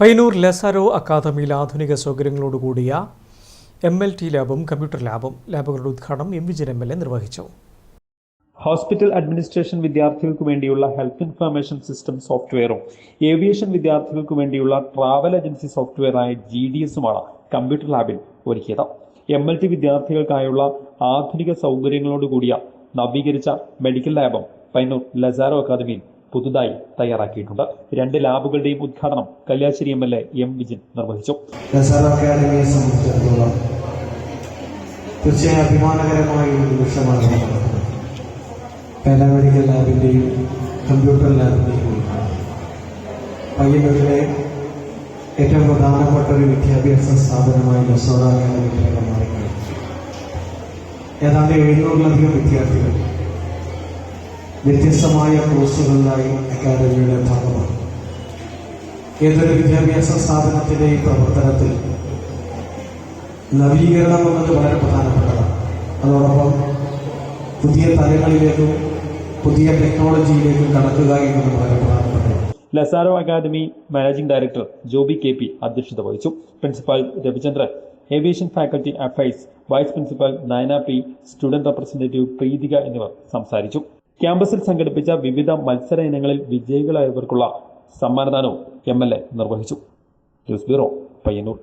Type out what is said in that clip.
പയ്യന്നൂർ ലെസാരോ അക്കാദമിയിൽ ആധുനിക സൗകര്യങ്ങളോടുകൂടിയ എം എൽ ടി ലാബും കമ്പ്യൂട്ടർ ലാബും ലാബുകളുടെ ഉദ്ഘാടനം M Vijayan M L A നിർവഹിച്ചു. ഹോസ്പിറ്റൽ അഡ്മിനിസ്ട്രേഷൻ വിദ്യാർത്ഥികൾക്ക് വേണ്ടിയുള്ള ഹെൽത്ത് ഇൻഫർമേഷൻ സിസ്റ്റം സോഫ്റ്റ്വെയറും ഏവിയേഷൻ വിദ്യാർത്ഥികൾക്ക് വേണ്ടിയുള്ള ട്രാവൽ ഏജൻസി സോഫ്റ്റ്വെയറായ ജി ഡി എസുമാണ് കമ്പ്യൂട്ടർ ലാബിൽ ഒരുക്കിയത്. എം എൽ ടി വിദ്യാർത്ഥികൾക്കായുള്ള ആധുനിക സൗകര്യങ്ങളോടുകൂടിയ നവീകരിച്ച മെഡിക്കൽ ലാബും പൈനൂർ ലസാരോ അക്കാദമിയിൽ പുതുതായി തയ്യാറാക്കിയിട്ടുണ്ട്. രണ്ട് ലാബുകളുടെയും ഉദ്ഘാടനം Kalliasseri M L A M Vijin നിർവഹിച്ചു. കമ്പ്യൂട്ടർ ഏറ്റവും പ്രധാനപ്പെട്ട ഒരു വിദ്യാഭ്യാസ സ്ഥാപനമായി ലസോറ അക്കാദമി മാറിക്കഴിഞ്ഞു ഏതാണ്ട് എഴുന്നൂറിലധികം വിദ്യാർത്ഥികൾ വ്യത്യസ്തമായ കോഴ്സുകളിലായി അക്കാദമിയുടെ ഭാഗമാണ്. ഏതൊരു വിദ്യാഭ്യാസ സ്ഥാപനത്തിന്റെയും പ്രവർത്തനത്തിൽ നവീകരണം എന്നത് വളരെ പ്രധാനപ്പെട്ടതാണ്. അതോടൊപ്പം പുതിയ തലങ്ങളിലേക്കും പുതിയ ടെക്നോളജിയിലേക്കും കടക്കുക എന്നത് വളരെ പ്രധാനപ്പെട്ടതാണ്. Lazaro academy managing director Joby K P അധ്യക്ഷത വഹിച്ചു. Principal Ravichandran aviation faculty Afaiz vice principal Nayana P student representative Preethika എന്നിവർ സംസാരിച്ചു. ക്യാമ്പസിൽ സംഘടിപ്പിച്ച വിവിധ മത്സര ഇനങ്ങളിൽ വിജയികളായവർക്കുള്ള സമ്മാനദാനവും എം എൽ എ നിർവഹിച്ചു. News bureau Payyanur.